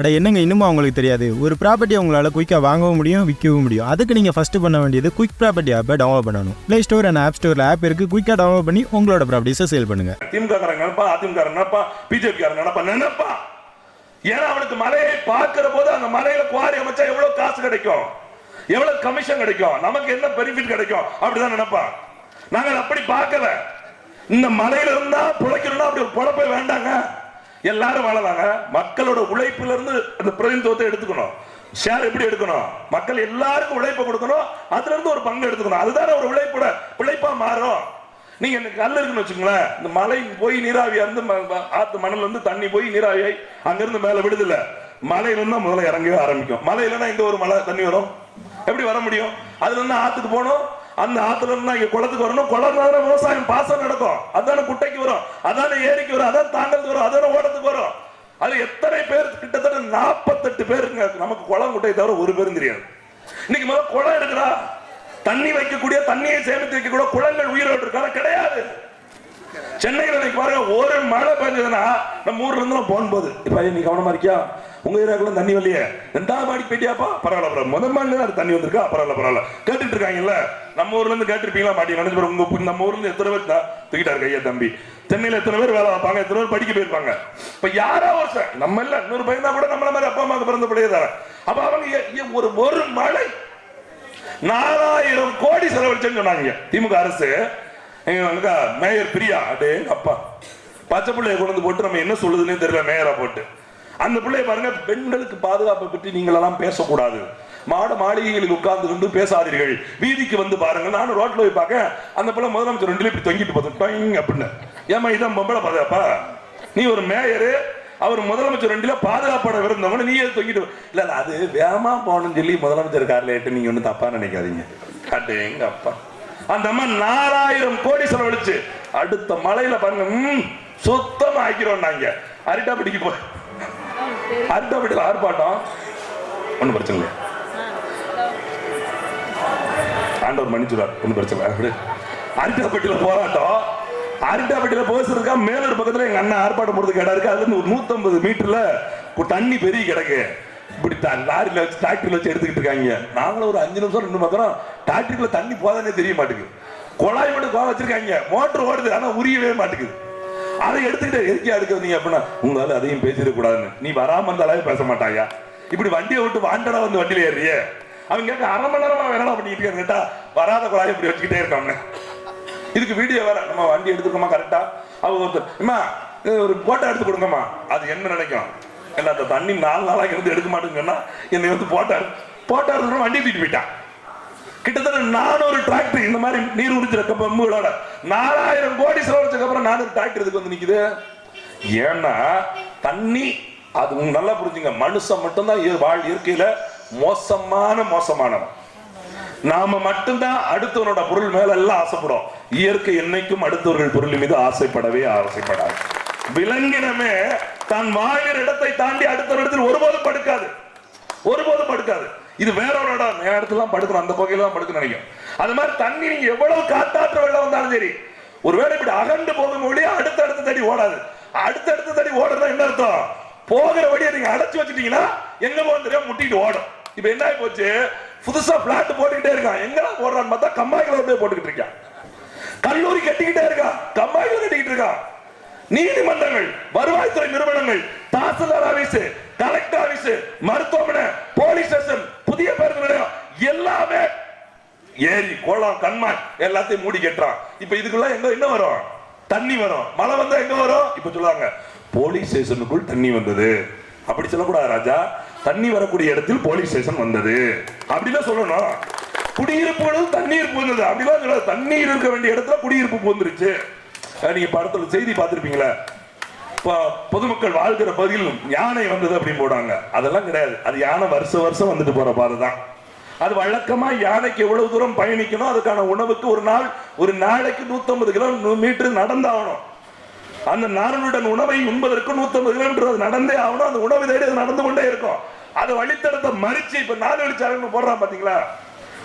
அட என்னங்க இன்னுமா அவங்களுக்கு தெரியாது? ஒரு ப்ராப்பர்ட்டி உங்களால் குயிக்காக வாங்கவும் முடியும் விற்கவும் முடியும். அதுக்கு நீங்கள் ஃபஸ்ட்டு பண்ண வேண்டியது குயிக் ப்ராப்பர்ட்டி ஆப்பை டவுன்லோட் பண்ணணும். ப்ளே ஸ்டோர் அண்ட் ஆப் ஸ்டோரில் ஆப் இருக்குது குயிக்காக டவுன்லோட் பண்ணி உங்களோட ப்ராப்பர்ட்டிஸை சேல் பண்ணுங்கள் திமுக நினப்பா அதிமுக நினப்பா நினைப்பா பிஜேபி நினப்பா நினப்பா? ஏன்னா அவனுக்கு மலையை பார்க்கிற போது அந்த மலையில குவாரி அமைச்சா எவ்வளோ காசு கிடைக்கும்? எவ்வளோ கமிஷன் கிடைக்கும்? நமக்கு என்ன பெனிஃபிட் கிடைக்கும்? அப்படிதான் நினைப்பான். நாங்கள் அப்படி பார்க்கல. இந்த மலையில இருந்தா பிழைக்கணும்னா அப்படி ஒரு பொழப்பே வேண்டாங்க. எல்லாரும் வாழலாங்க. மக்களோட உழைப்புல இருந்து அந்த பிரதிநிதித்துவத்தை எடுத்துக்கணும். ஷேர் எப்படி எடுக்கணும்? மக்கள் எல்லாருக்கும் உழைப்பை கொடுக்கணும். அதுல இருந்து ஒரு பங்கு எடுத்துக்கணும். அதுதானே ஒரு உழைப்போட உழைப்பா மாறும். நீங்க எனக்கு கல் இருக்குன்னு வச்சுக்கோங்களேன். இந்த மலை போய் நீராவியா இருந்து ம- ஆத்து மணல்ல இருந்து தண்ணி போய் நீராவியாய் அங்கிருந்து மேல விடுதில்ல. மலையில இருந்து முதல்ல இறங்கவே ஆரம்பிக்கும். மலையிலன்னா இல்லைன்னா இங்க ஒரு மலை தண்ணி வரும்? எப்படி வர முடியும்? அதுல இருந்து ஆத்துக்கு போகணும். அந்த ஆத்துல இருந்து இங்க குளத்துக்கு வரணும். குளம் தான் விவசாயம் பாசம் நடக்கும். அதான குட்டைக்கு வரும். அதானே ஏரிக்கு வரும். அதான் தாண்டலுக்கு வரும். அதான ஓடத்துக்கு வரும். அது எத்தனை பேர்? கிட்டத்தட்ட நாற்பத்தெட்டு பேருங்க. நமக்கு குளம் குட்டையை தவிர ஒரு பேரும் தெரியாது. இன்னைக்கு முதல்ல குளம் எடுக்கிறா தண்ணி வைக்கக்கூடிய தண்ணியை சேமித்து வைக்கக்கூட குளங்கள் உயிரோடு இருக்கா கிடையாது. சென்னையில இன்னைக்கு பாருங்க ஒரு மழை பெஞ்சதுன்னா நம்ம ஊர்ல இருந்து போகும்போது. இப்ப நீ கவனமா இருக்கியா? உங்க ஏரியாக்குள்ள தண்ணி வரலையே. ரெண்டாம் மாடி போயிட்டியாப்பா? பரவாயில்ல பரவாயில்ல. முதல் மாடி அது தண்ணி வந்திருக்கா? பரவாயில்ல பரவாயில்ல. கேட்டுட்டு இருக்காங்கல்ல நம்ம ஊர்ல இருந்து கேட்டிருப்பீங்களா மாட்டி? நினைச்சு உங்க நம்ம ஊர்ல இருந்து எத்தனை பேர் தா- தூக்கிட்டாரு கையா தம்பி. சென்னையில எத்தனை பேர் வேலை பார்ப்பாங்க? எத்தனை பேர் படிக்க போயிருப்பாங்க? இப்ப யாரா வருஷம் நம்ம இல்ல இன்னொரு பையன் தான் கூட நம்மள மாதிரி அப்பா அம்மாவுக்கு பிறந்த பிள்ளைய தானே அப்ப அவங்க ஒரு ஒரு மழை நாலாயிரம் கோடி செலவழிச்சேன்னு சொன்னாங்க. திமுக அரசு. எங்க அங்க மேயர் பிரியா? அடே எங்க அப்பா பச்சை பிள்ளைய கொண்டு போட்டு நம்ம என்ன சொல்லுதுன்னே தெரியல மேயரா போட்டு. அந்த பிள்ளைய பாருங்க பெண்களுக்கு பாதுகாப்பை பற்றி நீங்கள் எல்லாம் பேசக்கூடாது. மாட மாளிகைகளில் உட்கார்ந்து கொண்டு பேசாதீர்கள். வீதிக்கு வந்து பாருங்க நானும் ரோட்ல போய் பார்க்க அந்த பிள்ளை முதலமைச்சர் ரெண்டு இப்படி தொங்கிட்டு போதும் டொயிங் அப்படின்னு. ஏமா இதான் பொம்பளை பாதுகாப்பா? நீ ஒரு மேயரு. அவர் முதலமைச்சர் ரெண்டுல பாதுகாப்பட விருந்தவங்க. நீ எது தொங்கிட்டு இல்ல இல்ல அது வேகமா போகணும்னு சொல்லி முதலமைச்சர் கார்ல ஏட்டு நீங்க ஒண்ணு தப்பா நினைக்காதீங்க. அடே எங்க அப்பா. அந்த அம்மா நாலாயிரம் கோடி செலவழிச்சு அடுத்த மலையில பாருங்க சுத்தமா ஆக்கிறோம் நாங்க. அரிட்டாப்பட்டிக்கு போய் அரிட்டாப்பட்டியில் ஆர்ப்பாட்டம். ஒன்றும் பிரச்சனை இல்லை ஆண்டவர் மன்னிச்சுடார் ஒன்றும் பிரச்சனை இல்லை அப்படி அரிட்டாப்பட்டியில் போராட்டம். அரிட்டாப்பட்டியில் போசிருக்கா மேலூர் பக்கத்துல எங்க அண்ணன் ஆர்ப்பாட்டம் போறதுக்கு இடம் இருக்கு. அதுல இருந்து ஒரு நூத்தம்பது மீட்டர்ல ஒரு தண்ணி பெரிய கிடக்கு. இப்படி லாரியில் வச்சு டிராக்டரில் வச்சு எடுத்துக்கிட்டு இருக்காங்க. நாங்களும் ஒரு அஞ்சு நிமிஷம் ரெண்டு மாத்திரம் டிராக்டருக்குள்ள தண்ணி போதானே தெரிய மாட்டேங்குது. குழாய் மட்டும் கோவம் வச்சிருக்காங்க. மோட்டர் ஓடுது ஆனா உரியவே மாட்டேங்குது. அதை எடுத்துக்கிட்டு எதுக்கே எடுக்கிறீங்க அப்படின்னா உங்களால அதையும் பேசிடக்கூடாதுன்னு. நீ வராம இருந்தாலே பேச மாட்டாயா? இப்படி வண்டியை விட்டு வாண்டடா வந்து வண்டியில ஏறியே அவங்க கேட்க அரை மணி நேரமா வேணா பண்ணிட்டு கேட்டா வராத குழாய் இப்படி வச்சுக்கிட்டே இருக்காங்க இதுக்கு வீடியோ வேற நம்ம வண்டி எடுத்துக்கோமா கரெக்டா அவங்க ஒருத்தர் அம்மா ஒரு போட்டோ எடுத்து கொடுங்கம்மா. அது என்ன நினைக்கும்? என்ன அந்த தண்ணி நாலு நாளாக இருந்து எடுக்க மாட்டேங்கன்னா என்னை வந்து போட்டோ போட்டோ எடுத்து வண்டி தூக்கிட்டு போயிட்டான். கிட்டத்தட்ட நானூறு டிராக்டர் இந்த மாதிரி நீர் உறிஞ்சிற பம்புகளோட நாலாயிரம் கோடி செலவழிச்சதுக்கு அப்புறம் நானூறு டிராக்டர் இதுக்கு வந்து நிக்குது? ஏன்னா தண்ணி அது நல்லா புரிஞ்சுங்க மனுஷன் மட்டும்தான் வாழ் இயற்கையில மோசமான மோசமானவன். நாம மட்டும்தான் அடுத்தவனோட பொருள் மேல எல்லாம் ஆசைப்படும் இயற்கை என்னைக்கும் அடுத்தவர்கள் பொருள் மீது ஆசைப்படவே ஆசைப்படாது. விலங்கினமே தான் வாழ்கிற இடத்தை தாண்டி அடுத்த இடத்தில் ஒருபோதும் படுக்காது. ஒருபோதும் படுக்காது. இது வேற ஒரு இடம். என் இடத்துல தான் படுக்கணும். அந்த பகுதியில தான் படுக்கணும் நினைக்கும். அது மாதிரி தண்ணி நீங்க எவ்வளவு காத்தாற்ற வெள்ளம் வந்தாலும் சரி ஒருவேளை இப்படி அகண்டு போகும் ஒழிய அடுத்த அடுத்த தடி ஓடாது. அடுத்த அடுத்த தடி ஓடுறதா என்ன அர்த்தம்? போகிற வழியை நீங்க அடைச்சு வச்சுட்டீங்கன்னா எங்க போகும் தெரியாம முட்டிட்டு ஓடும். இப்ப என்ன ஆகி போச்சு? புதுசா பிளாட் போட்டுக்கிட்டே இருக்கான். எங்கெல்லாம் போடுறான்னு பார்த்தா கம்மாய்களை அப்படியே போட்டுக்கிட்டு இருக்கான். கல்லூரி கட்டிக்கிட்டே இருக்கான். கம்மாய்களை கட்டிக்கிட்டு இருக்கான். நீதிமன்றங்கள் வருவாய்த்துறை நிறுவனங்கள் தாசில்தார் ஆபீஸ் கலெக்டர் ஆபீஸ் மருத்துவமனை போலீஸ் ஸ்டேஷன் புதிய பேருந்து நிலையம் எல்லாமே ஏரி குளம் கண்மாய் எல்லாத்தையும் மூடி கட்டுறான். இப்ப இதுக்குள்ள எங்க என்ன வரும்? தண்ணி வரும். மழை வந்தா எங்க வரும்? இப்ப சொல்லுவாங்க போலீஸ் ஸ்டேஷனுக்குள் தண்ணி வந்தது. அப்படி சொல்லக்கூடாது ராஜா. தண்ணி வரக்கூடிய இடத்தில் போலீஸ் ஸ்டேஷன் வந்தது. அப்படிதான் சொல்லணும். குடியிருப்புகளும் தண்ணீர் புகுந்தது. அப்படிலாம் சொல்லாது தண்ணீர் இருக்க வேண்டிய இடத்துல குடியிருப்பு புகுந்துருச்சு. நீங்க படத்துல செய்தி பார்த்திருப்பீங்களா பொதுமக்கள் வாழ்கிற பகுதியில் யானை வந்தது அப்படின்னு போடுவாங்க அதெல்லாம் கிடையாது. அது யானை வருஷம் வருஷம் வந்துட்டு போற பாதை தான். அது வழக்கமா யானைக்கு எவ்வளவு தூரம் பயணிக்கணும் அதுக்கான உணவுக்கு ஒரு நாள் ஒரு நாளைக்கு 150 கிலோ மீட்டர் நடந்தாகணும். அந்த நாரனுடன் உணவை உண்பதற்கு 150 கிலோமீட்டர் அது நடந்தே ஆகணும். அந்த உணவை தேடி அது நடந்து கொண்டே இருக்கும். அது வழித்தடத்தை மறிச்சு இப்ப நாலு வழிச்சாலைன்னு போடுறான் பாத்தீங்களா?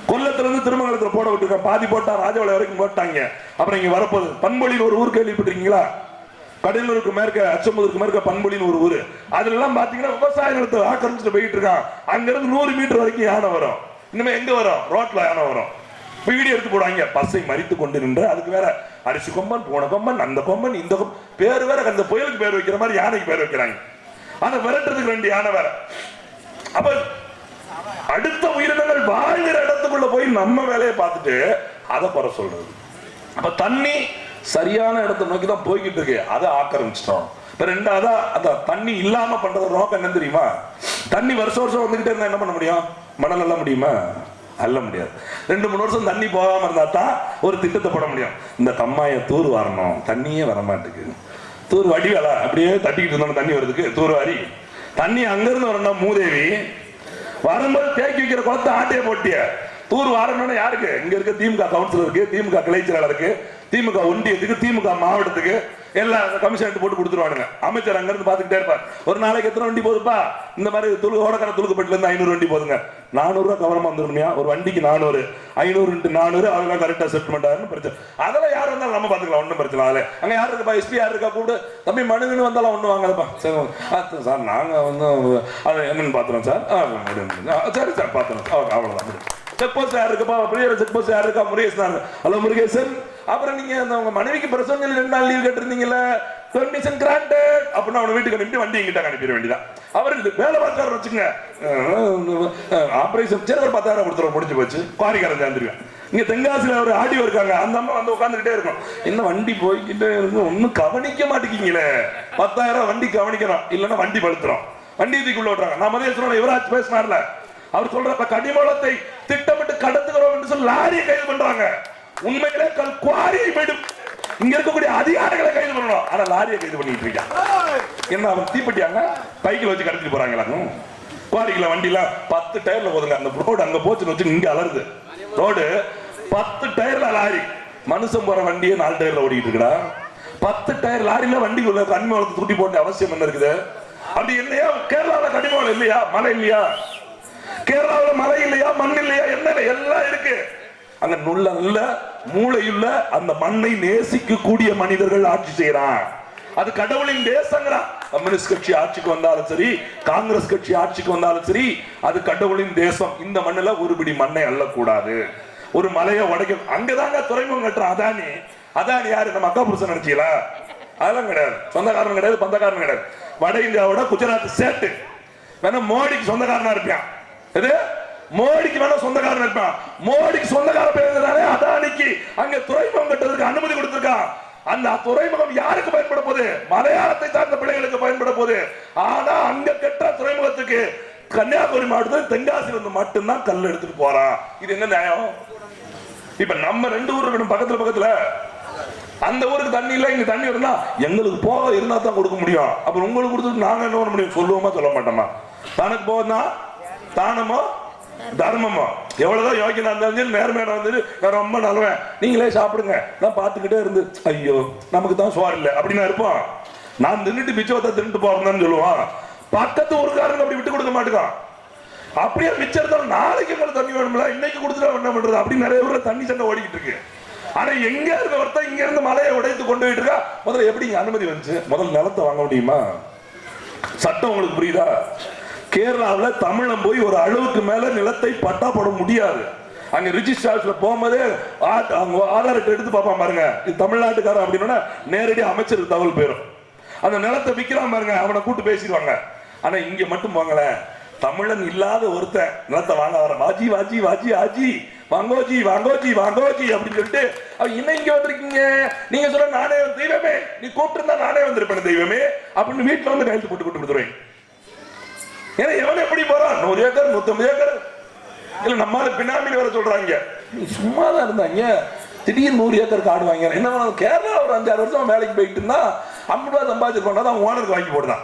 கொல்லத்திலிருந்து இருந்து போட விட்டுருக்கான். பாதி போட்டா ராஜவளை வரைக்கும் போட்டாங்க. அப்புறம் இங்க வரப்போகுது. பண்பொழியில் ஒரு ஊர் கேள்விப்பட்டிருக்கீங்களா? கடலூருக்கு மேற்க அச்சம்பதுக்கு மேற்க பண்பொழின்னு ஒரு ஊரு. அதுல எல்லாம் பாத்தீங்கன்னா விவசாய நிலத்தை ஆக்கிரமிச்சுட்டு போயிட்டு இருக்கான் அங்க இருந்து நூறு மீட்டர் வரைக்கும் யானை வரும். இனிமே எங்க வரும்? ரோட்ல யானை வரும். வீடியோ எடுத்து போடுவாங்க. பஸ்ஸை மறித்து கொண்டு நின்று அதுக்கு வேற அரிசி கொம்பன் போன கொம்பன் அந்த கொம்பன் இந்த கொம்பன் பேர் வேற அந்த புயலுக்கு பேர் வைக்கிற மாதிரி யானைக்கு பேர் வைக்கிறாங்க. அதை விரட்டுறதுக்கு ரெண்டு யானை வேற. அப்ப அடுத்த உயிரினங்கள் வாழ்கிற இடத்துக்குள்ள போய் நம்ம வேலையை பார்த்துட்டு அதை குறை சொல்றது. அப்ப தண்ணி சரியான இடத்தை நோக்கி தான் போய்கிட்டு இருக்கு. அதை ஆக்கிரமிச்சிட்டோம். இப்ப ரெண்டாவதா அந்த தண்ணி இல்லாம பண்றது நோக்கம் என்ன தெரியுமா? தண்ணி வருஷம் வருஷம் வந்துகிட்டே இருந்தா என்ன பண்ண முடியும்? மணல் அல்ல முடியுமா? அல்ல முடியாது. ரெண்டு மூணு வருஷம் தண்ணி போகாம இருந்தா தான் ஒரு திட்டத்தை போட முடியும். இந்த கம்மாய தூர் வரணும். தண்ணியே வர மாட்டேங்குது தூர் வடி வேலை. அப்படியே தட்டிக்கிட்டு இருந்தோம் தண்ணி வருதுக்கு தூர் வாரி. தண்ணி அங்கிருந்து வரணும் மூதேவி. வரும்போது தேக்கி வைக்கிற குளத்தை ஆட்டையை போட்டிய. தூர் வாரணும்னு யாருக்கு? இங்க இருக்க திமுக கவுன்சிலருக்கு திமுக கிளை செயலாளருக்கு திமுக ஒன்றியத்துக்கு திமுக மாவட்டத்துக்கு எல்லாம் கமிஷன் போட்டு கொடுத்துருவானுங்க. அமைச்சர் அங்க இருந்து பாத்துக்கிட்டே இருப்பார். ஒரு நாளைக்கு எத்தனை வண்டி போதுப்பா இந்த மாதிரி துளு ஓடக்கர துளுக்கப்பட்டுல இருந்து ஐநூறு வண்டி போதுங்க நானூறு ரூபா கவனமா வந்துருமையா ஒரு வண்டிக்கு நானூறு. ஐநூறு நானூறு அதெல்லாம் கரெக்டா செட்டில்மெண்ட் பண்ணாருன்னு பிரச்சனை. அதெல்லாம் யார் வந்தாலும் நம்ம பாத்துக்கலாம் ஒன்றும் பிரச்சனை அதில் அங்க யார் இருக்கா எஸ்பி யார் இருக்கா? கூட தம்பி மனுங்கன்னு வந்தாலும் ஒண்ணு வாங்கலப்பா சரி சார் நாங்க வந்து அது என்னன்னு பாத்துறோம் சார். ஆ, சரி சார் பாத்துறோம் ஆ, அவ்வளவுதான். செக் போஸ்ட் யார் இருக்குப்பா பிரியர் செக் போஸ்ட் யார் இருக்கா? முருகேசன். ஹலோ முருகேசன். அப்புறம் நீங்க அந்த உங்க மனைவிக்கு பிரசவங்கள் ரெண்டு நாள் லீவ் கேட்டிருந்தீங்கல்ல? பெர்மிஷன் கிராண்டட் அப்படின்னு அவனை வீட்டுக்கு அனுப்பி வண்டி எங்கிட்ட அனுப்பிட வேண்டியதான் அவர் இது வேலை பார்த்தாரு வச்சுங்க ஆபரேஷன் சரி ஒரு பத்தாயிரம் கொடுத்துருவோம் முடிஞ்சு போச்சு. குவாரிக்காரன் சேர்ந்துருவேன் இங்க தென்காசியில் ஒரு ஆடியோ இருக்காங்க. அந்த அம்மா வந்து உட்காந்துக்கிட்டே இருக்கும். என்ன வண்டி போய்கிட்டே இருக்கு? ஒன்னும் கவனிக்க மாட்டேங்கிங்களே பத்தாயிரம் வண்டி கவனிக்கணும். இல்லைன்னா வண்டி பழுத்துறோம் வண்டி தூக்கிள்ள விட்றாங்க நான் மதியம் சொன்ன யுவராஜ் பேசினார்ல. அவர் சொல்ற கனிமூலத்தை திட்டமிட்டு கடத்துகிறோம் என்று சொல்லி லாரியை கைது பண்றாங்க. உண்மையிலே கல் குவாரியை போயிடும் இங்க இருக்கக்கூடிய அதிகாரிகளை கைது பண்ணணும். ஆனா லாரியை கைது பண்ணிட்டு இருக்காங்க என்ன அவன் தீப்பட்டியாங்க பைக்கில் வச்சு கடத்திட்டு போறாங்களா? குவாரிக்குள்ள வண்டியில பத்து டயர்ல போதுங்க அந்த ரோடு அங்க போச்சுன்னு வச்சு இங்க அலருது ரோடு பத்து டயர்ல லாரி. மனுஷன் போற வண்டியே நாலு டயர்ல ஓடிட்டு இருக்கா பத்து டயர் லாரியில் வண்டி உள்ள கனிமவளத்தை தூட்டி போட்ட அவசியம் என்ன இருக்குது? அப்படி இல்லையா? கேரளாவில் கனிமவளம் இல்லையா? மழை இல்லையா? கேரளாவில் மழை இல்லையா மண் இல்லையா என்ன எல்லாம் இருக்கு. அங்க நுள்ள மூளையுள்ள அந்த மண்ணை நேசிக்க கூடிய மனிதர்கள் ஆட்சி செய்யறான் அது கடவுளின் தேசங்கிறான் கம்யூனிஸ்ட் கட்சி ஆட்சிக்கு வந்தாலும் சரி காங்கிரஸ் கட்சி ஆட்சிக்கு வந்தாலும் சரி அது கடவுளின் தேசம். இந்த மண்ணுல ஒரு பிடி மண்ணை அள்ளக்கூடாது. ஒரு மலையை உடைக்க அங்கதாங்க துறைமுகம் கட்டுறான் அதானி. அதானி யாரு? நம்ம அக்கா புருஷன் நினைச்சீங்களா? அதெல்லாம் கிடையாது. சொந்தக்காரன் கிடையாது பந்தக்காரன் கிடையாது. வட இந்தியாவோட குஜராத் சேட்டு. வேணா மோடிக்கு சொந்தக்காரனா இருப்பான். எது? மோடிக்கு வேணா சொந்தக்காரன் இருப்பான் மோடிக்கு சொந்தக்கார பேருந்தானே அதானிக்கு. அங்க துறைமுகம் கட்டுறதுக்கு அனுமதி கொடுத்திருக்கான் அந்த துறைமுகம் யாருக்கு பயன்பட போகுது? மலையாளத்தை சார்ந்த பிள்ளைகளுக்கு பயன்பட போகுது. ஆனா அங்க கெட்ட துறைமுகத்துக்கு கன்னியாகுமரி மாவட்டத்தில் தென்காசியிலிருந்து மட்டும்தான் கல் எடுத்துட்டு போறான் இது என்ன நியாயம்? இப்ப நம்ம ரெண்டு ஊர் இருக்கணும் பக்கத்துல பக்கத்துல. அந்த ஊருக்கு தண்ணி இல்ல இங்க தண்ணி இருந்தா எங்களுக்கு போக இருந்தா தான் கொடுக்க முடியும். அப்புறம் உங்களுக்கு கொடுத்துட்டு நாங்க என்ன பண்ண முடியும்? சொல்லுவோமா சொல்ல மாட்டோமா? தனக்கு போகுதுன்னா தானமோ? தர்மமோ? எவ்வளவுதான் யோகியனா இருந்தாலும் சரி நேர்மையான வந்து நான் ரொம்ப நல்லவன். நீங்களே சாப்பிடுங்க. நான் பார்த்துக்கிட்டே இருந்து ஐயோ நமக்கு தான் சோறு இல்லை. அப்படின்னு இருப்போம். நான் தின்னுட்டு மிச்சத்தை தின்னுட்டு போறேன்னு சொல்லுவான். பக்கத்து ஊருக்காரங்க அப்படி விட்டு கொடுக்க மாட்டேங்கான் அப்படியே மிச்சம் இருந்தாலும் நாளைக்கு எங்களுக்கு தண்ணி வேணும்ல இன்னைக்கு கொடுத்துட்டா என்ன பண்றது? அப்படி நிறைய பேர் தண்ணி சண்டை ஓடிக்கிட்டு இருக்கு. ஆனா எங்க இருக்க ஒருத்தன் இங்க இருந்து மலையை உடைத்து கொண்டு போயிட்டு இருக்கா? முதல்ல எப்படி அனுமதி வந்துச்சு? முதல்ல நிலத்தை வாங்க முடியுமா? சட்டம் உங்களுக்கு புரியுதா? கேரளாவில் தமிழன் போய் ஒரு அளவுக்கு மேல நிலத்தை பட்டா போட முடியாது. அங்க ரிஜிஸ்டர் ஆஃபீஸ்ல போகும்போதே அவங்க ஆதார் எடுத்து பார்ப்பான் பாருங்க. இது தமிழ்நாட்டுக்காரன் அப்படின்னா நேரடி அமைச்சருக்கு தகவல் போயிடும் அந்த நிலத்தை விற்கிறான் பாருங்க அவனை கூட்டு பேசிடுவாங்க. ஆனா இங்க மட்டும் போங்களேன் தமிழன் இல்லாத ஒருத்தன் நிலத்தை வாங்க வர. வாஜி வாஜி வாஜி ஆஜி. வாங்கோஜி வாங்கோஜி வாங்கோஜி அப்படின்னு சொல்லிட்டு அவன் இன்னும் இங்க வந்திருக்கீங்க. நீங்க சொல்ல நானே தெய்வமே. நீ கூப்பிட்டு இருந்தா நானே வந்திருப்பேன் தெய்வமே. அப்படின்னு வீட்டுல வந்து கையெழுத்து போட்டு கொண்டு கொடுத்துருவேன் ஏன்னா எவன் எப்படி போறான்? நூறு ஏக்கர் நூத்தம்பது ஏக்கர்? இல்ல நம்மால பினாமில வர சொல்றாங்க. சும்மா தான் இருந்தாங்க. திடீர்னு நூறு ஏக்கர் காடு வாங்க என்ன பண்ணணும் கேரளா ஒரு அஞ்சாறு வருஷம் வேலைக்கு போயிட்டு இருந்தா ஐம்பது ரூபா சம்பாதிச்சிருக்கோம் தான் ஓனருக்கு வாங்கி போடுறான்.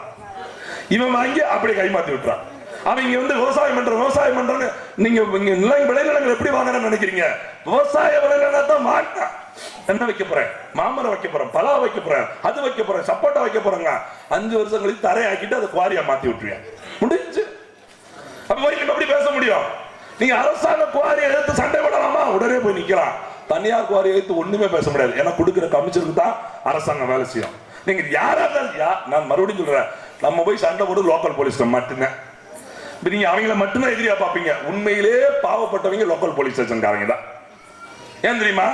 இவன் வாங்கி அப்படியே கைமாத்தி விட்டுறான். அவன் இங்க வந்து விவசாயம் பண்ற விவசாயம் பண்றேன்னு நீங்க இங்க நிலம் விளைநிலங்கள் எப்படி வாங்கணும்னு நினைக்கிறீங்க? விவசாய விளைநிலம் தான் வாங்கினா என்ன வைக்க போறேன்? மாமரம் வைக்க போறேன் பலா வைக்க போறேன் அது வைக்க போறேன் சப்போட்டா வைக்க போறேங்க. அஞ்சு வருஷம் தரையாக்கிட்டு அதை குவாரியா மாத்தி விட்டுருவேன். முடிஞ்சு. அப்ப வரைக்கும் எப்படி பேச முடியும்? நீங்க அரசாங்க குவாரியை எடுத்து சண்டை போடலாமா? உடனே போய் நிக்கலாம். தனியார் குவாரியை எடுத்து ஒண்ணுமே பேச முடியாது. ஏன்னா கொடுக்குற கமிஷனுக்கு தான் அரசாங்கம் வேலை செய்யும். நீங்க யாரா இருந்தாலும் நான் மறுபடியும் சொல்றேன். நம்ம போய் சண்டை போட்டு லோக்கல் போலீஸ் மட்டும்தான். இப்ப நீங்க அவங்கள மட்டும்தான் எதிரியா பாப்பீங்க உண்மையிலே பாவப்பட்டவங்க லோக்கல் போலீஸ் ஸ்டேஷன்காரங்க தான். ஏன் தெரியுமா?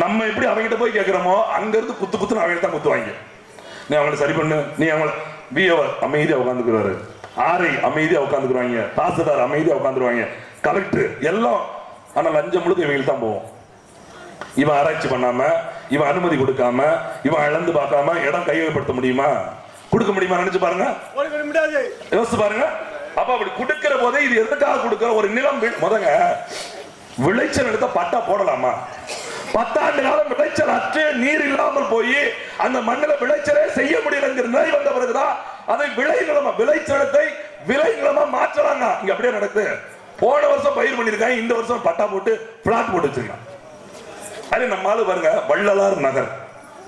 நம்ம எப்படி அவங்ககிட்ட போய் கேட்கிறோமோ அங்க இருந்து குத்து குத்துன்னு அவங்க தான் குத்துவாங்க. நீ அவங்கள சரி பண்ணு. நீ அவங்கள விஓவர் அமைதியா உட்காந்துக்குறாரு ஆர்ஐ அமைதியா உட்காந்துக்குறாங்க தாசில்தார் அமைதியா உட்காந்துருவாங்க கலெக்டர் எல்லாம் ஆனா லஞ்சம் முழுக்க இவங்களுக்கு தான் போவோம். இவன் ஆராய்ச்சி பண்ணாம இவன் அனுமதி கொடுக்காம இவன் இழந்து பார்க்காம இடம் கையகப்படுத்த முடியுமா? கொடுக்க முடியுமா? நினைச்சு பாருங்க. யோசிச்சு பாருங்க. அப்ப அப்படி கொடுக்கிற போதே இது எதுக்காக கொடுக்கிற ஒரு நிலம் முதங்க விளைச்சல் எடுத்த பட்டா போடலாமா? பத்தாண்டு காலம் விளைச்சல் அற்று நீர் இல்லாமல் போய் அந்த மண்ணில் விளைச்சலே செய்ய முடியலங்கிற நிலை வந்த பிறகுதான் அதை விளை நிலமா விளைச்சலத்தை விளை நிலமா மாற்றலாங்க. இங்க அப்படியே நடக்குது போன வருஷம் பயிர் பண்ணிருக்காங்க இந்த வருஷம் பட்டா போட்டு பிளாட் போட்டு வச்சிருக்காங்க அது நம்ம ஆளு பாருங்க வள்ளலார் நகர்.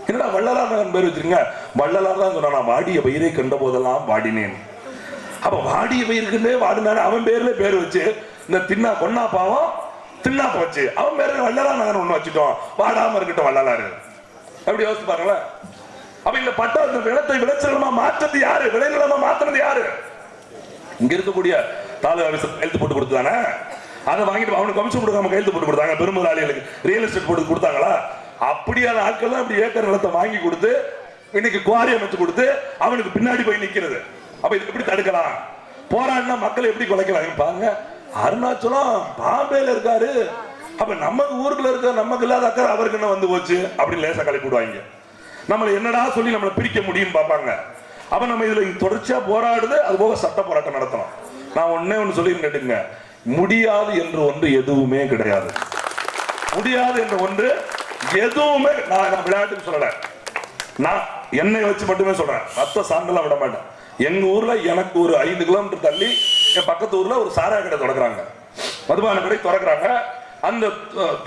என்னடா வள்ளலார் நகர் பேர் வச்சிருங்க வள்ளலார் தான் சொன்னா நான் வாடிய பயிரை கண்ட போதெல்லாம் வாடினேன். அப்ப வாடிய பயிருக்குன்னே வாடினாரு அவன் பேர்ல பேர் வச்சு இந்த தின்னா பொன்னா பாவம் தில்லா போச்சு. அவன் பேரு வள்ளலா நகர் ஒண்ணு வச்சுட்டோம். வாடாம இருக்கட்டும் வள்ளலாரு. அப்படி யோசிச்சு பாருங்களேன். அப்ப இந்த பட்டா இந்த நிலத்தை விளைச்சலமா மாற்றது யாரு? விளைநிலமா மாத்தினது யாரு? இங்க இருக்கக்கூடிய தாலுகா ஆபீசர் கையெழுத்து போட்டு கொடுத்தானே? அதை வாங்கிட்டு அவனுக்கு கமிஷன் கொடுக்காம கையெழுத்து போட்டு கொடுத்தாங்க. பெருமுதலாளிகளுக்கு ரியல் எஸ்டேட் போட்டு கொடுத்தாங்களா? அப்படியான ஆட்கள் தான் அப்படி ஏக்கர் நிலத்தை வாங்கி கொடுத்து இன்னைக்கு குவாரி அமைச்சு கொடுத்து அவனுக்கு பின்னாடி போய் நிக்கிறது. அப்ப இது எப்படி தடுக்கலாம்? போராடினா மக்களை எப்படி குலைக்கலாம்? பாருங்க. அருணாச்சலம் பாம்பேல இருக்காரு. அப்ப நம்ம ஊருக்குள்ள இருக்க நமக்கு இல்லாத அக்கறை அவருக்கு என்ன வந்து போச்சு? அப்படின்னு லேசா கிளப்பி விடுவாங்க. நம்மளை என்னடா சொல்லி நம்மளை பிரிக்க முடியும் பார்ப்பாங்க. அப்ப நம்ம இதுல தொடர்ச்சியா போராடுது அது போக சட்ட போராட்டம் நடத்தணும். நான் ஒன்னே ஒண்ணு சொல்லி கேட்டுங்க. முடியாது என்று ஒன்று எதுவுமே கிடையாது. முடியாது என்ற ஒன்று எதுவுமே நான் நான் சொல்லல. நான் என்னை வச்சு மட்டுமே சொல்றேன். மத்த சான்றெல்லாம் விட மாட்டேன். எங்க ஊர்ல எனக்கு ஒரு ஐந்து கிலோமீட்டர் தள்ளி என் பக்கத்து ஊர்ல ஒரு சாரா கடை திறக்கிறாங்க மதுபான கடை திறக்கிறாங்க. அந்த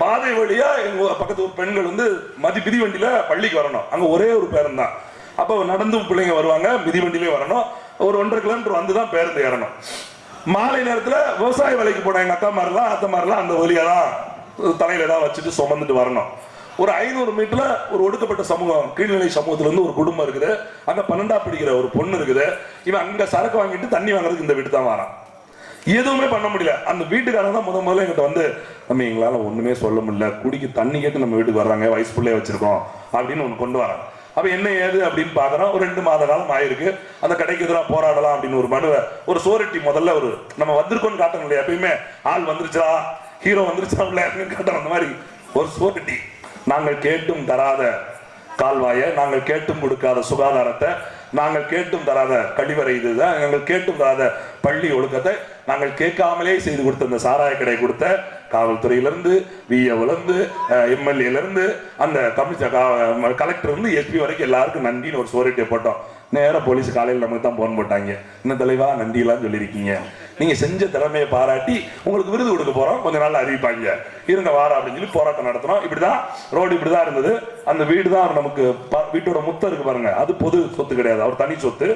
பாதை வழியா எங்க பக்கத்து ஊர் பெண்கள் வந்து மதி மிதிவண்டியில பள்ளிக்கு வரணும். அங்க ஒரே ஒரு பேருந்து தான் அப்போ நடந்து பிள்ளைங்க வருவாங்க மிதிவண்டியிலே வரணும். ஒரு ஒன்றரை கிலோமீட்டர் வந்து தான் பேருந்து ஏறணும். மாலை நேரத்துல விவசாய வேலைக்கு போன எங்க அக்கா மாதிரிலாம் அத்தை மாதிரிலாம் அந்த வழியாக தான் தலையில தான் வச்சுட்டு சுமந்துட்டு வரணும். ஒரு ஐநூறு மீட்டர்ல ஒரு ஒடுக்கப்பட்ட சமூகம் கீழ்நிலை சமூகத்துல இருந்து ஒரு குடும்பம் இருக்குது. அங்க பன்னெண்டா படிக்கிற ஒரு பொண்ணு இருக்குது. இவன் அங்க சரக்கு வாங்கிட்டு தண்ணி வாங்குறதுக்கு இந்த வீட்டு தான் வரான். எதுவுமே பண்ண முடியல. அந்த வீட்டுக்காரங்க தான் முத முதல்ல எங்கிட்ட வந்து நம்ம எங்களால ஒண்ணுமே சொல்ல முடியல. குடிக்க தண்ணி கேட்டு நம்ம வீட்டுக்கு வர்றாங்க. வயசு பிள்ளைய வச்சிருக்கோம். அப்படின்னு ஒன்று கொண்டு வரான். அப்ப என்ன ஏது அப்படின்னு பாக்குறோம். ஒரு ரெண்டு மாத காலம் ஆயிருக்கு. அந்த கடைக்கு எதிராக போராடலாம் அப்படின்னு ஒரு மனுவை ஒரு சோரட்டி முதல்ல ஒரு நம்ம வந்திருக்கோம்னு காட்டணும் இல்லையா? எப்பயுமே ஆள் வந்துருச்சா ஹீரோ வந்துருச்சா இல்ல காட்டணும் அந்த மாதிரி ஒரு சோரட்டி. நாங்கள் கேட்டும் தராத கால்வாயை நாங்கள் கேட்டும் கொடுக்காத சுகாதாரத்தை நாங்கள் கேட்டும் தராத கழிவறை இதுதான் நாங்கள் கேட்டும் தராத பள்ளி ஒழுக்கத்தை நாங்கள் கேட்காமலே செய்து கொடுத்த இந்த சாராய கடை கொடுத்த காவல்துறையிலிருந்து விஏவிலிருந்து எம்எல்ஏலேருந்து அந்த கமிஷன் கலெக்டர்லேருந்து எஸ்பி வரைக்கும் எல்லாருக்கும் நன்றின்னு ஒரு சோரிட்டியை போட்டோம். நேராக போலீஸ் காலையில் நமக்கு தான் போன் போட்டாங்க. என்ன தலைவா நன்றியெல்லாம் சொல்லியிருக்கீங்க. நீங்க செஞ்ச திறமையை பாராட்டி உங்களுக்கு விருது கொடுக்க போறோம். கொஞ்ச நாள் அறிவிப்பாங்க. இருங்க வாரம் அப்படின்னு சொல்லி போராட்டம் நடத்தினோம். இப்படிதான் ரோடு இப்படிதான் இருந்தது. அந்த வீடு தான் நமக்கு வீட்டோட முத்தம் இருக்கு பாருங்க. அது பொது சொத்து கிடையாது. அவர் தனி சொத்து.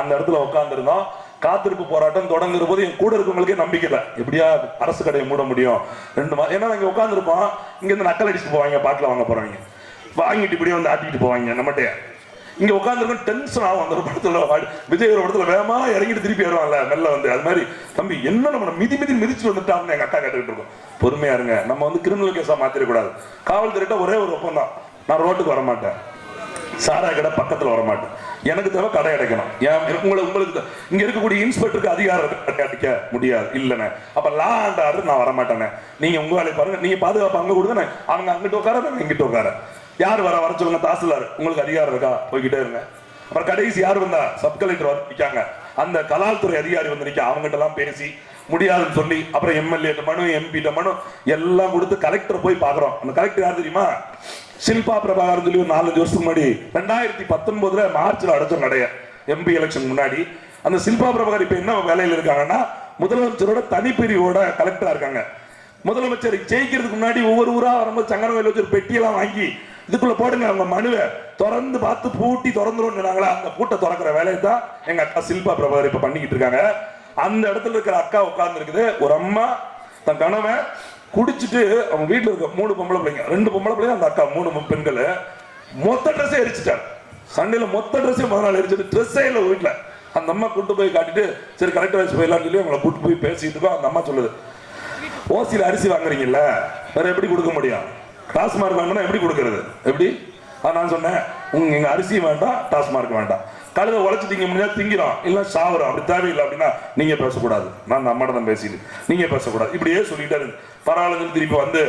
அந்த இடத்துல உட்காந்துருந்தோம் காத்திருப்பு போராட்டம் தொடங்குற போது என் கூட இருக்கவங்களுக்கே நம்பிக்கை இல்லை. எப்படியா அரசு கடையை மூட முடியும்? ரெண்டு மா ஏன்னா இங்க உட்காந்துருப்போம் இங்க இருந்து நக்கல் அடிச்சுட்டு போவாங்க பாட்டில் வாங்க போறவங்க. வாங்கிட்டு இப்படியே வந்து ஆட்டிக்கிட்டு போவாங்க நம்மகிட்ட இங்க உட்காந்துருக்கும் டென்ஷன் ஆகும். அந்த ஒரு படத்துல விஜய் ஒரு படத்துல வேகமா இறங்கிட்டு திருப்பி வருவாங்கல்ல மெல்ல வந்து. அது மாதிரி தம்பி என்ன நம்ம மிதி மிதி மிதிச்சு வந்துட்டான்னு எங்க அக்கா கேட்டுக்கிட்டு இருக்கோம். பொறுமையா இருங்க. நம்ம வந்து கிரிமினல் கேஸா மாத்திரக்கூடாது. காவல்துறையிட்ட ஒரே ஒரு ஒப்பந்தம். நான் ரோட்டுக்கு வர மாட்டேன் கடை பக்கத்துல வர மாட்டேன் எனக்கு தேவை கடை அடைக்கணும். ஏன்? உங்களை உங்களுக்கு இங்க இருக்கக்கூடிய இன்ஸ்பெக்டருக்கு அதிகாரம் இருக்கு, கடை முடியாது. இல்லைண்ணே. அப்ப லா அண்ட் ஆர்டர் நான் வர மாட்டேனே நீங்க உங்க வேலையை பாருங்க. நீங்க பாதுகாப்பு அங்க கொடுங்க. அவங்க அங்கிட்டு உட்கார நாங்க இங்கிட்டு உட்கார யார் வர வர சொல்லுங்க தாசில்தார். உங்களுக்கு அதிகாரம் இருக்கா? போய்கிட்டே இருங்க. அப்புறம் கடைசி யார் வந்தா? சப் கலெக்டர் வந்து அந்த கலால்துறை அதிகாரி வந்து நிற்க அவங்ககிட்ட எல்லாம் பேசி முடியாதுன்னு சொல்லி அப்புறம் எம்எல்ஏ மனு எம்பி மனு எல்லாம் கொடுத்து கலெக்டர் போய் பாக்குறோம். அந்த கலெக்டர் யார் தெரியுமா? சில்பா பிரபாகரன் சொல்லி ஒரு நாலஞ்சு வருஷத்துக்கு முன்னாடி ரெண்டாயிரத்தி பத்தொன்பதுல மார்ச்ல அடைச்சோம் நடைய எம்பி எலெக்ஷன் முன்னாடி. அந்த ஷில்பா பிரபாகர் இப்ப என்ன வேலையில இருக்காங்கன்னா முதலமைச்சரோட தனிப்பிரிவோட கலெக்டரா இருக்காங்க. முதலமைச்சர் ஜெயிக்கிறதுக்கு முன்னாடி ஒவ்வொரு ஊரா வரும்போது சங்கரவேல் வச்சு ஒரு பெட்டியெல்லாம் வாங்கி இதுக்குள்ள போடுங்க அவங்க மனுவை. திறந்து பார்த்து பூட்டி திறந்துரும் அந்த பூட்டை திறக்கிற வேலையை தான் எங்க அக்கா சில்பா பிரபாகர் இப்ப பண்ணிக்கிட்டு இருக்காங்க. அந்த இடத்துல இருக்கிற அக்கா உட்கார்ந்து இருக்குது ஒரு அம்மா தன் கணவன் குடிச்சிட்டு அவங்க வீட்டில் இருக்க மூணு பொம்பளை பிள்ளைங்க ரெண்டு பொம்பளை பிள்ளைங்க அந்த அக்கா மூணு பெண்கள் மொத்த ட்ரெஸ்ஸே எரிச்சிட்டார் சண்டையில மொத்த ட்ரெஸ்ஸே முதல் நாள் எரிச்சிட்டு ட்ரெஸ்ஸே இல்லை வீட்டில் அந்த அம்மா கூட்டு போய் காட்டிட்டு சரி கரெக்டாக வச்சு போயிடலாம்னு சொல்லி அவங்களை கூட்டு போய் பேசிட்டு இருக்கோம். அந்த அம்மா சொல்லுது ஓசியில் அரிசி வாங்குறீங்கல்ல வேற எப்படி கொடுக்க முடியும்? டாஸ்மார்க் வாங்கினா எப்படி கொடுக்கறது? எப்படி? நான் சொன்னேன். உங்க எங்க அரிசி வேண்டாம் டாஸ்மார்க் வேண்டாம். கழுத உழைச்சி திங்க முடிஞ்சா திங்கிறோம். இல்லை சாவரம் அப்படி தேவையில்லை அப்படின்னா நீங்க பேசக்கூடாது. நான் அந்த தான் பேசிட்டு நீங்க பேசக்கூடாது. இப்படியே சொல்லிட்டாரு பரவாயில்லன்னு திருப்பி வந்து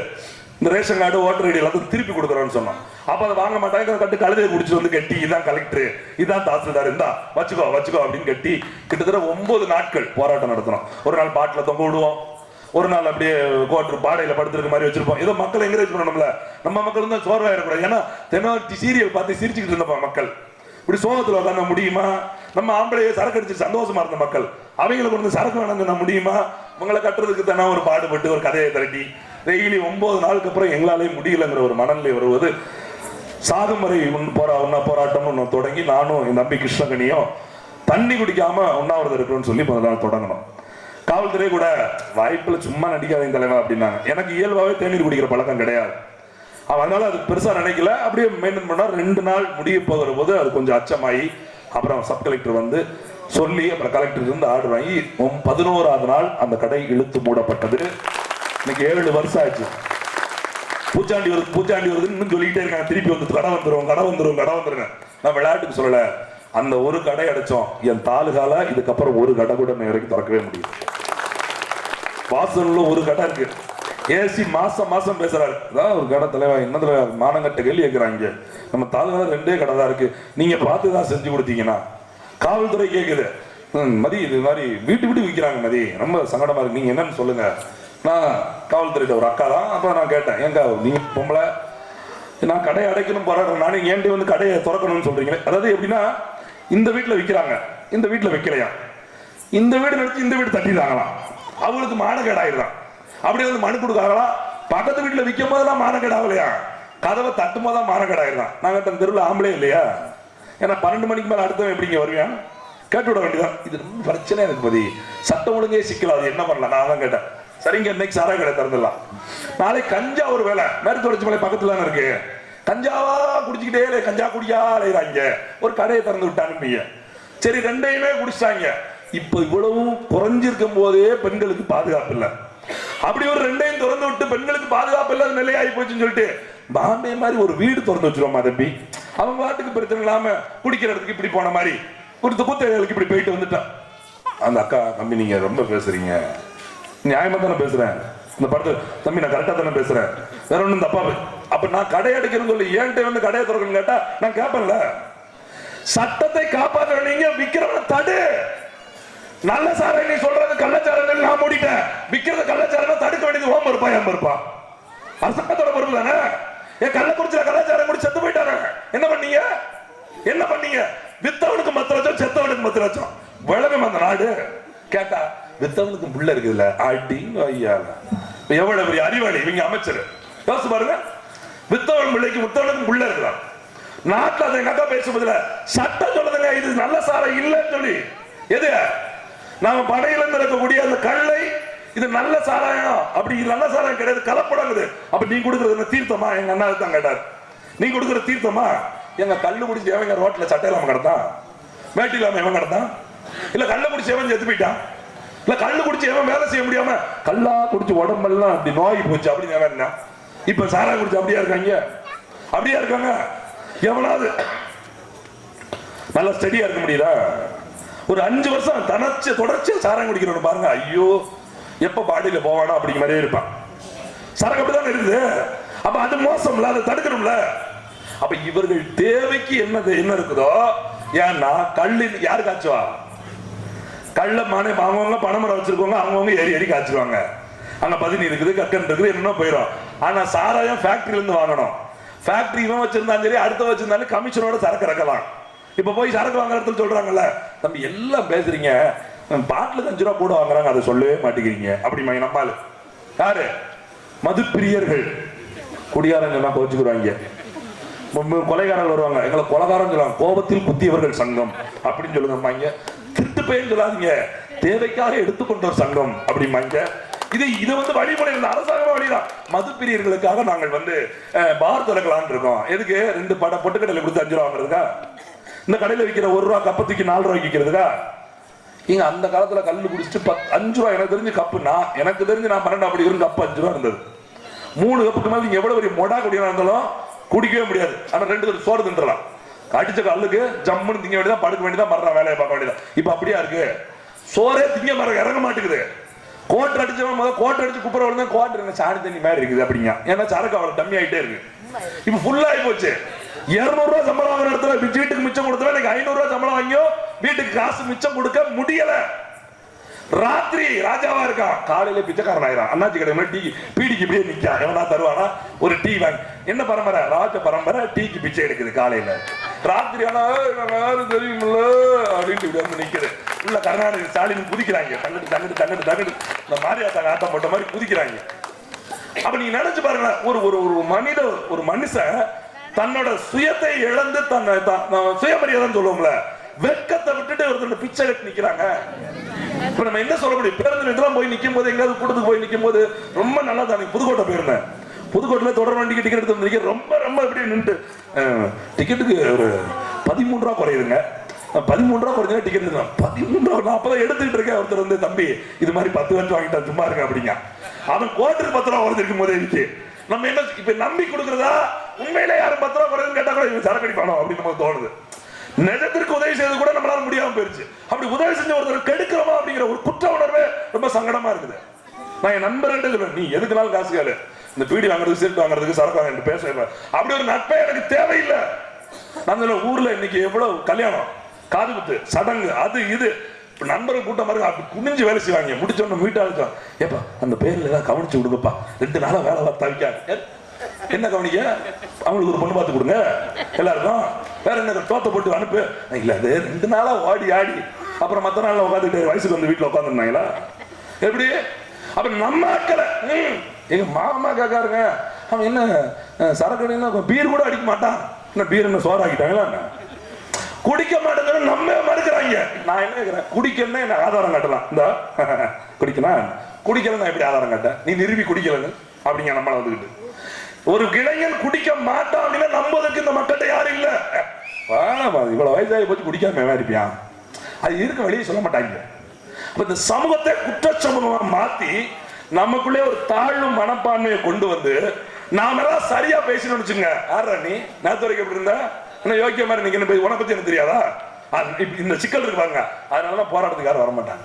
இந்த ரேஷன் கார்டு ஓட்டர் ஐடி எல்லாத்தையும் திருப்பி கொடுக்குறோன்னு சொன்னோம் அப்போ அதை வாங்க மாட்டாங்க. கட்டு கழுதையை குடிச்சு வந்து கட்டி இதான் கலெக்டர் இதான் தாசில்தார். இருந்தா வச்சுக்கோ வச்சுக்கோ அப்படின்னு கட்டி கிட்டத்தட்ட ஒன்பது நாட்கள் போராட்டம் நடத்துறோம் ஒரு நாள் பாட்டில் தொங்க விடுவோம். ஒரு நாள் அப்படியே கோட்டு பாடையில் படுத்துருக்க மாதிரி வச்சிருப்போம். ஏதோ மக்களை என்கரேஜ் பண்ணணும்ல. நம்ம மக்கள் தான் சோர்வாயிடக்கூடாது ஏன்னா தென்னாட்டி சீரியல் பார்த்து சிரிச்சுக்கிட்டு இருந்தப்பா மக்கள். இப்படி சோகத்தில் உட்காந்து முடியுமா? நம்ம ஆம்பளையே சரக்கு அடிச்சு சந்தோஷமா இருந்த மக்கள். அவங்களுக்கு வந்து சரக்கு வேணாங்க முடியுமா? உங்களை கட்டுறதுக்கு தானே ஒரு பாடுபட்டு ஒரு கதையை திரட்டி டெய்லி ஒன்பது நாளுக்கு அப்புறம் எங்களாலே முடியலங்கிற ஒரு மனநிலை வருவது. சாகும் வரை போரா உண்ணா போராட்டம் ஒன்று தொடங்கி நானும் என் தம்பி கிருஷ்ணகனியும் தண்ணி குடிக்காம உண்ணாவிரதம் இருக்கணும்னு சொல்லி முதல் நாள் தொடங்கணும். காவல்துறை கூட வாய்ப்புல சும்மா நடிக்காதீங்க தலைவா அப்படின்னாங்க. எனக்கு இயல்பாவே தேநீர் குடிக்கிற பழக்கம் கிடையாது. அதனால அது பெருசா நினைக்கல. அப்படியே மெயின்டைன் பண்ணா ரெண்டு நாள் முடிய போகிற போது அது கொஞ்சம் அச்சமாயி அப்புறம் சப் கலெக்டர் வந்து சொல்லி அப்புறம் கலெக்டர் இருந்து ஆர்டர் வாங்கி பதினோராவது நாள் அந்த கடை இழுத்து மூடப்பட்டது. இன்னைக்கு ஏழு வருஷம் ஆச்சு. பூச்சாண்டி வருது பூச்சாண்டி வருதுன்னு இன்னும் சொல்லிக்கிட்டே இருக்காங்க. திருப்பி வந்து கடை வந்துடும் கடை வந்துடும் கடை வந்துருங்க நான் விளையாட்டுக்கு சொல்லல. அந்த ஒரு கடை அடைச்சோம். என் தாலுகால இதுக்கப்புறம் ஒரு கடை கூட இன்னை வரைக்கும் திறக்கவே முடியும் வாசல்ல ஒரு கடை இருக்கு. ஏசி மாசம் மாசம் பேசுறாரு. அதான் ஒரு கடை தலைவா என்ன தலைவா மானங்கட்ட கேள்வி கேட்கிறாங்க நம்ம தாலுகா ரெண்டே கடை தான் இருக்கு. நீங்க பார்த்து தான் செஞ்சு கொடுத்தீங்கன்னா. காவல்துறை கேட்குது மதி இது மாதிரி வீட்டு வீட்டு விற்கிறாங்க மதி. ரொம்ப சங்கடமா இருக்கு. நீங்க என்னன்னு சொல்லுங்க. நான் காவல்துறையிட்ட ஒரு அக்கா தான். அப்ப நான் கேட்டேன் ஏங்கா நீங்க பொம்பளை. நான் கடையை அடைக்கணும் போராடுறேன். நானே ஏன்டி வந்து கடையை திறக்கணும்னு சொல்றீங்களே? அதாவது எப்படின்னா இந்த வீட்டுல விற்கிறாங்க இந்த வீட்டுல வைக்கலையா? இந்த வீடு நினைச்சு இந்த வீடு தட்டிடுறாங்களாம் அவங்களுக்கு மானக்கேடு அப்படி வந்து மனு கொடுக்காங்களா பக்கத்து வீட்டில் விற்கும் போதெல்லாம் மானக்கேடாகலையா கதவை தட்டும் போது தான் மானக்கேடு ஆயிடுறான் தன் தெருவில் ஆம்பளே இல்லையா? ஏன்னா பன்னெண்டு மணிக்கு மேலே அடுத்தவன் எப்படிங்க வருவியான் கேட்டு விட வேண்டியதான் இது ரொம்ப பிரச்சனை எனக்கு பதி. சட்டம் ஒழுங்கே சிக்கலாது என்ன பண்ணலாம்? நான் தான் கேட்டேன். சரிங்க இன்னைக்கு சாரா கடை திறந்துடலாம். நாளைக்கு கஞ்சா ஒரு வேலை. மேற்கு தொடர்ச்சி மலை பக்கத்துல தானே இருக்கு. கஞ்சாவா குடிச்சுக்கிட்டே இல்லை, கஞ்சா குடியா அலைகிறாங்க ஒரு கடையை திறந்து விட்டாங்க சரி ரெண்டையுமே குடிச்சிட்டாங்க இப்ப இவ்வளவும் குறைஞ்சிருக்கும் போதே பெண்களுக்கு பாதுகாப்பு இல்லை. அப்படி ஒரு ரெண்டையும் திறந்து விட்டு பெண்களுக்கு பாதுகாப்பு இல்லாத நிலை ஆகி போச்சுன்னு சொல்லிட்டு பாம்பே மாதிரி ஒரு வீடு திறந்து வச்சிருவோமா தம்பி? அவங்க பாட்டுக்கு பிரச்சனை இல்லாம குடிக்கிற இடத்துக்கு இப்படி போன மாதிரி கொடுத்த குத்தைகளுக்கு இப்படி போயிட்டு வந்துட்டான். அந்த அக்கா தம்பி நீங்க ரொம்ப பேசுறீங்க. நியாயமா தானே பேசுறேன்? இந்த படத்தை தம்பி நான் கரெக்டா தானே பேசுறேன்? வேற ஒண்ணு தப்பா அப்ப நான் கடை அடைக்கிறேன்னு சொல்லி ஏன்ட்ட வந்து கடையை திறக்கணும்னு கேட்டா நான் கேட்பேன்ல சட்டத்தை காப்பாற்ற நீங்க விக்கிறவன தடு! நல்ல சாரை நீ சொல்றது கள்ளச்சாரம் நான் மூடிட்டேன். விக்கிறது கள்ளச்சாரம் தடுக்க வேண்டியது ஓம் இருப்பா ஏம் இருப்பா அரசாங்கத்தோட பொறுப்பு தானே? ஏன் கள்ளக்குறிச்சியில கள்ளச்சாரம் முடி செத்து போயிட்டாங்க என்ன பண்ணீங்க? என்ன பண்ணீங்க? வித்தவனுக்கு மத்த லட்சம் செத்தவனுக்கு மத்த லட்சம். விளக்கம் அந்த நாடு? கேட்டா வித்தவனுக்கு புள்ள இருக்குதுல்ல அடிங்க ஐயா எவ்வளவு பெரிய அறிவாளி இவங்க அமைச்சர். யோசிச்சு பாருங்க. வித்தவன் பிள்ளைக்கு முத்தவனுக்கும் புள்ள இருக்கலாம் நாட்டுல அதை எங்க அக்கா பேசும்போதுல சட்டம் சொல்லுதுங்க இது நல்ல சாரம் இல்லைன்னு சொல்லி. எது? நாம படையில இருந்து இருக்கக்கூடிய அந்த கல்லை இது நல்ல சாராயம் அப்படி நல்ல சாராயம் கிடையாது கலப்படங்குது. அப்ப நீ கொடுக்கறது என்ன தீர்த்தமா? எங்க அண்ணா தான் கேட்டார். நீ கொடுக்கற தீர்த்தமா? எங்க கல்லு குடிச்சு எவங்க ரோட்ல சட்டை இல்லாம கிடந்தான்? வேட்டி இல்லாம எவன் கிடந்தான்? இல்ல கல்லு குடிச்சு எவன் செத்து போயிட்டான் இல்ல கல்லு குடிச்சு எவன் வேலை செய்ய முடியாம கல்லா குடிச்சு உடம்பெல்லாம் அப்படி நோய் போச்சு அப்படின்னு எவன் என்ன? இப்ப சாராயம் குடிச்சு அப்படியா இருக்காங்க? அப்படியா இருக்காங்க? எவனாவது? நல்லா ஸ்டடியா இருக்க முடியுதா? ஒரு அஞ்சு வருஷம் தனச்சு தொடர்ச்சியா சாரம் குடிக்கிறவன பாருங்க. ஐயோ எப்ப பாடியில போவானா அப்படிங்கிற மாதிரியே இருப்பான். சரக்கு அப்படிதான் இருக்குது? அப்ப அது மோசம்ல அதை தடுக்கணும்ல. அப்ப இவர்கள் தேவைக்கு என்ன என்ன இருக்குதோ? ஏன்னா கல்லு யாரு காய்ச்சுவா? கள்ள மானே அவங்கவுங்க பனைமரம் வச்சிருக்கவங்க அவங்கவுங்க ஏறி ஏறி காய்ச்சுவாங்க. அங்க பதினி இருக்குது கக்கன் இருக்குது என்னன்னா போயிடும் ஆனா சாராயம் ஃபேக்டரியில இருந்து வாங்கணும். ஃபேக்டரி இவன் வச்சிருந்தாலும் சரி அடுத்த வச்சிருந்தாலும் கமிஷனோட சரக்கு இறக்கலாம். இப்ப போய் சரக்கு வாங்குற இடத்துல சொல்றாங்கல்ல தம்பி எல்லாம் பேசுறீங்க. பாட்டில் அஞ்சு ரூபா கூட வாங்குறாங்க. அதை சொல்லவே மாட்டேங்கிறீங்க. அப்படிமா நம்பாலு யாரு? மதுப்பிரியர்கள். குடியாரங்க எல்லாம் கோச்சுக்குறாங்க கொலைகாரர்கள் வருவாங்க. எங்களை கொலகாரம் சொல்லுவாங்க. கோபத்தில் குத்தியவர்கள் சங்கம். அப்படின்னு சொல்லுங்க திருட்டு பெயர் சொல்லாதீங்க. தேவைக்காக எடுத்துக்கொண்ட ஒரு சங்கம் அப்படிம்பாங்க இது இது வந்து வழிமுறை. இந்த அரசாங்கம் வழிதான். மது பிரியர்களுக்காக நாங்கள் வந்து பார் திறக்கலாம்னு இருக்கோம். எதுக்கு? ரெண்டு படம் பொட்டுக்கடையில கொடுத்து அஞ்சு ரூபா வாங்குறதுக்கா? இந்த கடையில விற்கிற ஒரு ரூபா கப்பை தூக்கி நாலு ரூபாய்க்கு விற்கிறதுக்கா இங்க அந்த காலத்துல கல்லு குடிச்சிட்டு பத் அஞ்சு ரூபா எனக்கு தெரிஞ்சு கப்பு நான் எனக்கு தெரிஞ்சு நான் பன்னெண்டாம் படிக்கிற கப்பு அஞ்சு ரூபா இருந்தது. மூணு கப்புக்கு மேல நீங்க எவ்வளவு பெரிய மொடா குடியா இருந்தாலும் குடிக்கவே முடியாது. ஆனா ரெண்டு பேரும் சோறு தின்றலாம். அடிச்ச கல்லுக்கு ஜம்முன்னு திங்க வேண்டியதான் படுக்க வேண்டியதான் மறுற வேலையை பார்க்க வேண்டியதான் இப்ப அப்படியா இருக்கு? சோறே திங்க மர இறங்க மாட்டேங்குது. கோட்டர் அடிச்சவன் முதல்ல கோட்டர் அடிச்சு குப்புற விழுந்தா கோட்டர் சாணி தண்ணி மாதிரி இருக்குது அப்படிங்க. ஏன்னா சரக்கு அவ்வளவு டம்மி ஆயிட்டே இருக்கு இப்ப ஃபுல்லா ஆகி போச்சு. இருநூறு ரூபாய் சம்பளம் வாங்குற இடத்துல வீட்டுக்கு மிச்சம் கொடுத்தா எனக்கு ஐநூறு ரூபாய் சம்பளம் வாங்கியோ? வீட்டுக்கு காசு மிச்சம் கொடுக்க முடியல. ராத்திரி ராஜாவா இருக்கான். காலையில பிச்சைக்காரன் ஆயிரான் அண்ணாச்சி கடை டீ பீடிக்கு இப்படியே நிக்கா எவனா தருவானா? ஒரு டீ வாங்கி என்ன பரம்பரை? ராஜ பரம்பரை டீக்கு பிச்சை எடுக்குது காலையில. ராத்திரி ஆனா யாரும் தெரியுமில்ல? அப்படின்ட்டு இப்படி வந்து நிக்குது. உள்ள கருணாநிதி ஸ்டாலின் குதிக்கிறாங்க. தங்கட்டு தங்கட்டு தங்கட்டு தங்கட்டு இந்த மாரியாத்தாங்க ஆட்டம் போட்ட மாதிரி குதிக்கிறாங்க. அப்ப நீங்க நினைச்சு பாருங்க ஒரு ஒரு ஒரு மனித ஒரு மனுஷன் தன்னோட சுயத்தை இழந்து தன்னை தான் நான் சுயமரியாதைன்னு சொல்லுவோம்ல வெட்கத்தை விட்டுட்டு ஒருத்தர் பிச்சை கட்டி நிக்கிறாங்க. இப்ப நம்ம என்ன சொல்ல முடியும்? பேருந்து நிலையத்துல போய் நிக்கும் போது எங்கேயாவது கூட்டத்துக்கு போய் நிக்கும் போது ரொம்ப நல்லா தான் புதுக்கோட்டை போயிருந்தேன். புதுக்கோட்டையில தொடர் வண்டிக்கு டிக்கெட் எடுத்து வந்து ரொம்ப ரொம்ப இப்படி நின்று டிக்கெட்டுக்கு ஒரு பதிமூணு ரூபா குறையுதுங்க. பதிமூணு ரூபா குறைஞ்சா டிக்கெட் எடுத்தான் பதிமூணு ரூபா நான் அப்பதான் எடுத்துக்கிட்டு இருக்கேன். ஒருத்தர் வந்து தம்பி இது மாதிரி பத்து வருஷம் வாங்கிட்டா சும்மா இருக்க அப்படிங்க. அவன் கோட்டுக்கு பத்து ரூபா குறைஞ்சிருக்கும் போதே இருந்துச்சு. நம்ம என்ன இப்ப நம்பி கொடுக்குறதா? உண்மையில யாரும் பத்து ரூபா குறையுதுன்னு கேட்டா கூட இவன் சரக்கு அடிப்பானோ அப்படின்னு நமக்கு தோணுது. நிஜத்திற்கு உதவி செய்து கூட நம்மளால முடியாம போயிருச்சு. அப்படி உதவி செஞ்ச ஒருத்தர் கெடுக்கிறோமா அப்படிங்கிற ஒரு குற்ற உணர்வே ரொம்ப சங்கடமா இருக்குது. நான் என் நண்பர்கிட்ட சொல்லுவேன் நீ எதுக்குனாலும் காசு கேளு. இந்த பீடி வாங்குறதுக்கு சீட் வாங்குறதுக்கு சரக்கு வாங்க பேச அப்படி ஒரு நட்பே எனக்கு தேவையில்லை. நான் ஊர்ல இன்னைக்கு எவ்வளவு கல்யாணம்? காது குத்து சடங்கு அது இது. இப்ப நண்பர்கள் கூட்டம் பாருங்க அப்படி குனிஞ்சு வேலை செய்வாங்க. முடிச்சோன்னு வீட்டை அழைச்சோம் ஏப்பா அந்த பேர்ல ஏதாவது கவனிச்சு விடுங்கப்பா ரெண்டு நாளா வேலை பார்த்து தவிக்காங்க என்ன கவனிக்க? அவங்களுக்கு ஒரு பொண்ணு பார்த்து கொடுங்க. எல்லாருக்கும். வேற என்ன தோத்த போட்டு அனுப்பு. இல்ல அது ரெண்டு நாளா ஓடி ஆடி. அப்புறம் மத்த நாள்ல உட்காந்துட்டு வயசுக்கு வந்து வீட்டுல உட்காந்துருந்தாங்களா? எப்படி? அப்ப நம்ம ஆட்களை எங்க மாமா காக்காருங்க அவன் என்ன அஹ், சரக்கு பீர் கூட அடிக்க மாட்டான். என்ன பீர் என்ன சோறாக்கிட்டாங்களா குடிக்க மாட்டேங்கன்னு நம்ம மறுக்கிறாங்க. நான் என்ன கேட்கிறேன் குடிக்கணும்னா என்ன ஆதாரம் காட்டலாம்? இந்த குடிக்கலாம். குடிக்கணும் நான் எப்படி ஆதாரம் காட்டேன் நீ நிறுவி குடிக்கலன்னு? அப்படிங்க நம்மளை வந்துக்கிட்டு ஒரு இளைஞன் குடிக்க மாட்டான் நம்புவதற்கு இந்த மக்கள்கிட்ட யாரும் இல்ல. இவ்வளவு வயசாகி போச்சு குடிக்காம இருப்பியா? அது இருக்க வெளியே சொல்ல மாட்டாங்க. அப்ப இந்த சமூகத்தை குற்றச்சமூகமா மாத்தி நமக்குள்ளே ஒரு தாழ்வு மனப்பான்மையை கொண்டு வந்து நாம எல்லாம் சரியா பேசணும்னு வச்சுங்க யாரா நீ? நேரத்து வரைக்கும் எப்படி இருந்தா? என்ன யோக்கிய மாதிரி நீங்க என்ன பேசி உன பத்தி எனக்கு தெரியாதா? இந்த சிக்கல் இருப்பாங்க அதனாலதான் போராட்டத்துக்கு யாரும் வர மாட்டாங்க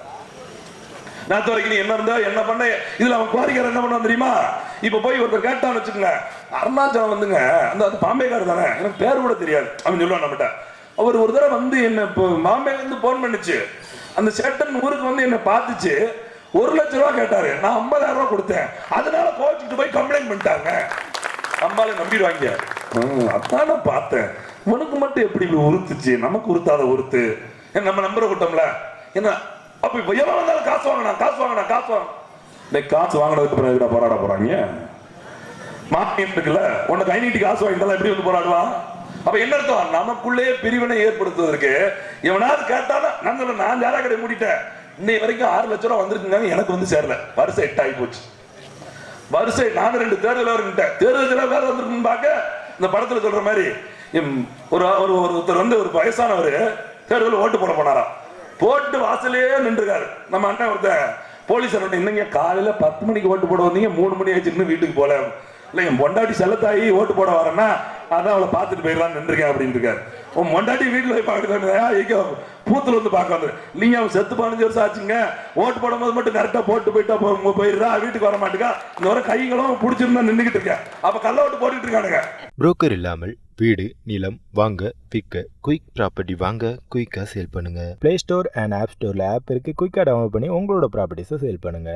நேரத்து வரைக்கும் நீ என்ன இருந்தா? என்ன பண்ண? இதுல அவன் குவாரிக்காரன் என்ன பண்ணான் தெரியுமா? இப்ப போய் ஒருத்தர் கேட்டான்னு வச்சுக்கோங்க அருணாச்சலம் வந்துங்க அந்த அது பாம்பேக்கார் தானே எனக்கு பேர் கூட தெரியாது அப்படின்னு சொல்லுவான் நம்மகிட்ட. அவர் ஒரு தடவை வந்து என்ன இப்போ மாம்பேலேருந்து போன் பண்ணுச்சு. அந்த சேட்டன் ஊருக்கு வந்து என்னை பார்த்துச்சு. ஒரு லட்ச ரூபா கேட்டாரு. நான் ஐம்பதாயிரம் ரூபா கொடுத்தேன். அதனால கோச்சுட்டு போய் கம்ப்ளைண்ட் பண்ணிட்டாங்க. நம்மளால நம்பிடுவாங்க. அதான் நான் பார்த்தேன். உனக்கு மட்டும் எப்படி இப்படி உறுத்துச்சு? நமக்கு உறுத்தாத உறுத்து. ஏன் நம்ம நம்புற கூட்டம்ல? என்ன அப்ப இப்ப எவன் வந்தாலும் காசு வாங்கினா காசு வாங்கினா காசு வாங்க டேய், காசு வாங்கினதுக்கு அப்புறம் எதுக்குடா போராட போறாங்க? மானியம் இருக்குல்ல உனக்கு கை நீட்டி காசு வாங்கிட்டாலும் எப்படி வந்து போராடுவான் அப்ப என்ன அர்த்தம்? நமக்குள்ளேயே பிரிவினை ஏற்படுத்துவதற்கு எவனாவது கேட்டானா நான் நான் ஜாரா கடை மூடிட்டேன். இன்னை வரைக்கும் ஆறு லட்சம் ரூபா வந்திருக்குங்க எனக்கு வந்து சேரல. வருஷம் எட்டு ஆகி போச்சு. வரிசை நானும் ரெண்டு தேர்தல் வருங்கிட்டேன் தேர்தல் வேலை வந்திருக்குன்னு பார்க்க இந்த படத்துல சொல்ற மாதிரி ஒரு ஒரு ஒருத்தர் வந்து ஒரு வயசானவர் தேர்தல் ஓட்டு போட போனாராம். போட்டு வாசலே நின்றுருக்காரு. நம்ம அண்ணன் ஒருத்தன் போலீஸ் இன்னைங்க காலையில பத்து மணிக்கு ஓட்டு போட வந்தீங்க மூணு மணி ஆச்சு இன்னும் வீட்டுக்கு போல இல்ல என் பொண்டாட்டி செல்லத்தாயி ஓட்டு போட வரேன்னா அதான் அவளை பார்த்துட்டு போயிடலாம்னு நின்றுருக்கேன் அப்படின்னு இருக்காரு. உன் மொண்டாட்டி வீட்டில் போய் பார்க்கணும் எங்க பூத்துல வந்து பார்க்க வந்து நீங்க அவன் செத்து பதினஞ்சு வருஷம் ஆச்சுங்க. ஓட்டு போடும்போது மட்டும் கரெக்டாக போட்டு போயிட்டா போ- போயிடுறா வீட்டுக்கு வர மாட்டேங்க. இந்த வர கைகளும் பிடிச்சிருந்தா நின்றுக்கிட்டு இருக்கேன். அப்போ கள்ள ஓட்டு போட்டுட்டு இருக்கானுங்க. புரோக்கர் இல்லாமல் வீடு நிலம் வாங்க விற்க குயிக் ப்ராப்பர்ட்டி வாங்க குயிக்காக சேல் பண்ணுங்க. பிளே ஸ்டோர் அண்ட் ஆப் ஸ்டோரில் ஆப் இருக்குது குயிக்காக டவுன்லோட் பண்ணி உங்களோட ப்ராப்பர்ட்டிஸை சேல் பண்ணுங்க.